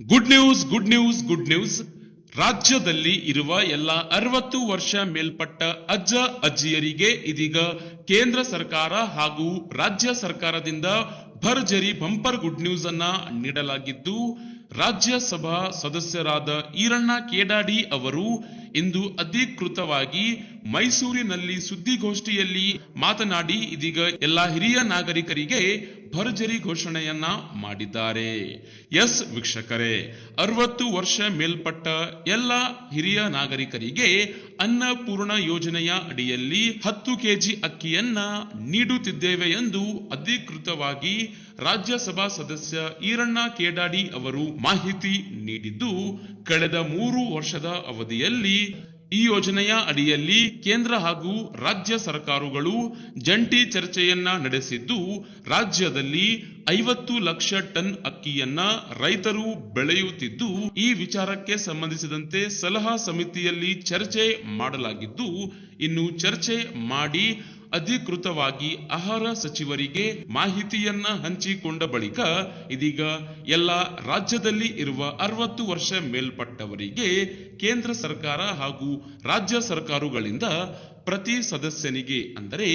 Good news good news good news ರಾಜ್ಯದಲ್ಲಿ ಇರುವ ಎಲ್ಲ ಅರವತ್ತು ವರ್ಷ ಮೇಲ್ಪಟ್ಟ ಅಜ್ಜ ಅಜ್ಜಿಯರಿಗೆ ಇದೀಗ ಕೇಂದ್ರ ಸರ್ಕಾರ ಹಾಗೂ ರಾಜ್ಯ ಸರ್ಕಾರದಿಂದ ಭರ್ಜರಿ ಬಂಪರ್ ಗುಡ್ ನ್ಯೂಸ್ ಅನ್ನ ನೀಡಲಾಗಿದ್ದು, ರಾಜ್ಯಸಭಾ ಸದಸ್ಯರಾದ ಈರಣ್ಣ ಕೇಡಾಡಿ ಅವರು ಇಂದು ಅಧಿಕೃತವಾಗಿ ಮೈಸೂರಿನಲ್ಲಿ ಸುದ್ದಿಗೋಷ್ಠಿಯಲ್ಲಿ ಮಾತನಾಡಿ ಇದೀಗ ಎಲ್ಲ ಹಿರಿಯ ನಾಗರಿಕರಿಗೆ ಭರ್ಜರಿ ಘೋಷಣೆಯನ್ನ ಮಾಡಿದ್ದಾರೆ. ಎಸ್ ವೀಕ್ಷಕರೇ, ಅರವತ್ತು ವರ್ಷ ಮೇಲ್ಪಟ್ಟ ಎಲ್ಲ ಹಿರಿಯ ನಾಗರಿಕರಿಗೆ ಅನ್ನಪೂರ್ಣ ಯೋಜನೆಯ ಅಡಿಯಲ್ಲಿ ಹತ್ತು ಕೆಜಿ ಅಕ್ಕಿಯನ್ನ ನೀಡುತ್ತಿದ್ದೇವೆ ಎಂದು ಅಧಿಕೃತವಾಗಿ ರಾಜ್ಯಸಭಾ ಸದಸ್ಯ ಈರಣ್ಣ ಕೇಡಾಡಿ ಅವರು ಮಾಹಿತಿ ನೀಡಿದ್ದು, ಕಳೆದ ಮೂರು ವರ್ಷದ ಅವಧಿಯಲ್ಲಿ ಈ ಯೋಜನೆಯ ಅಡಿಯಲ್ಲಿ ಕೇಂದ್ರ ಹಾಗೂ ರಾಜ್ಯ ಸರ್ಕಾರಗಳು ಜಂಟಿ ಚರ್ಚೆಯನ್ನ ನಡೆಸಿದ್ದು, ರಾಜ್ಯದಲ್ಲಿ ಐವತ್ತು ಲಕ್ಷ ಟನ್ ಅಕ್ಕಿಯನ್ನ ರೈತರು ಬೆಳೆಯುತ್ತಿದ್ದು, ಈ ವಿಚಾರಕ್ಕೆ ಸಂಬಂಧಿಸಿದಂತೆ ಸಲಹಾ ಸಮಿತಿಯಲ್ಲಿ ಚರ್ಚೆ ಮಾಡಲಾಗಿದ್ದು, ಇನ್ನು ಚರ್ಚೆ ಮಾಡಿ ಅಧಿಕೃತವಾಗಿ ಆಹಾರ ಸಚಿವರಿಗೆ ಮಾಹಿತಿಯನ್ನ ಹಂಚಿಕೊಂಡ ಬಳಿಕ ಇದೀಗ ಎಲ್ಲ ರಾಜ್ಯದಲ್ಲಿ ಇರುವ ಅರವತ್ತು ವರ್ಷ ಮೇಲ್ಪಟ್ಟವರಿಗೆ ಕೇಂದ್ರ ಸರ್ಕಾರ ಹಾಗೂ ರಾಜ್ಯ ಸರ್ಕಾರಗಳಿಂದ ಪ್ರತಿ ಸದಸ್ಯನಿಗೆ ಅಂದರೆ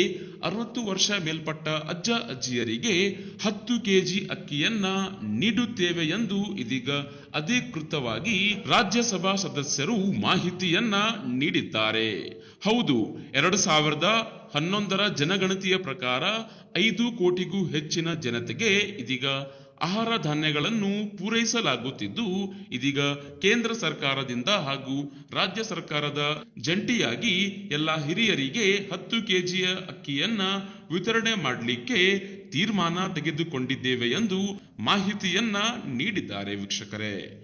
ಅರವತ್ತು ವರ್ಷ ಮೇಲ್ಪಟ್ಟ ಅಜ್ಜ ಅಜ್ಜಿಯರಿಗೆ ಹತ್ತು ಕೆಜಿ ಅಕ್ಕಿಯನ್ನ ನೀಡುತ್ತೇವೆ ಎಂದು ಇದೀಗ ಅಧಿಕೃತವಾಗಿ ರಾಜ್ಯಸಭಾ ಸದಸ್ಯರು ಮಾಹಿತಿಯನ್ನ ನೀಡಿದ್ದಾರೆ. ಹೌದು, ಎರಡು ಸಾವಿರದ ಹನ್ನೊಂದರ ಜನಗಣತಿಯ ಪ್ರಕಾರ ಐದು ಕೋಟಿಗೂ ಹೆಚ್ಚಿನ ಜನತೆಗೆ ಇದೀಗ ಆಹಾರ ಧಾನ್ಯಗಳನ್ನು ಪೂರೈಸಲಾಗುತ್ತಿದ್ದು, ಇದೀಗ ಕೇಂದ್ರ ಸರ್ಕಾರದಿಂದ ಹಾಗೂ ರಾಜ್ಯ ಸರ್ಕಾರದ ಜಂಟಿಯಾಗಿ ಎಲ್ಲ ಹಿರಿಯರಿಗೆ ಹತ್ತು ಕೆಜಿಯ ಅಕ್ಕಿಯನ್ನ ವಿತರಣೆ ಮಾಡಲಿಕ್ಕೆ ತೀರ್ಮಾನ ತೆಗೆದುಕೊಂಡಿದ್ದೇವೆ ಎಂದು ಮಾಹಿತಿಯನ್ನ ನೀಡಿದ್ದಾರೆ ವೀಕ್ಷಕರೇ.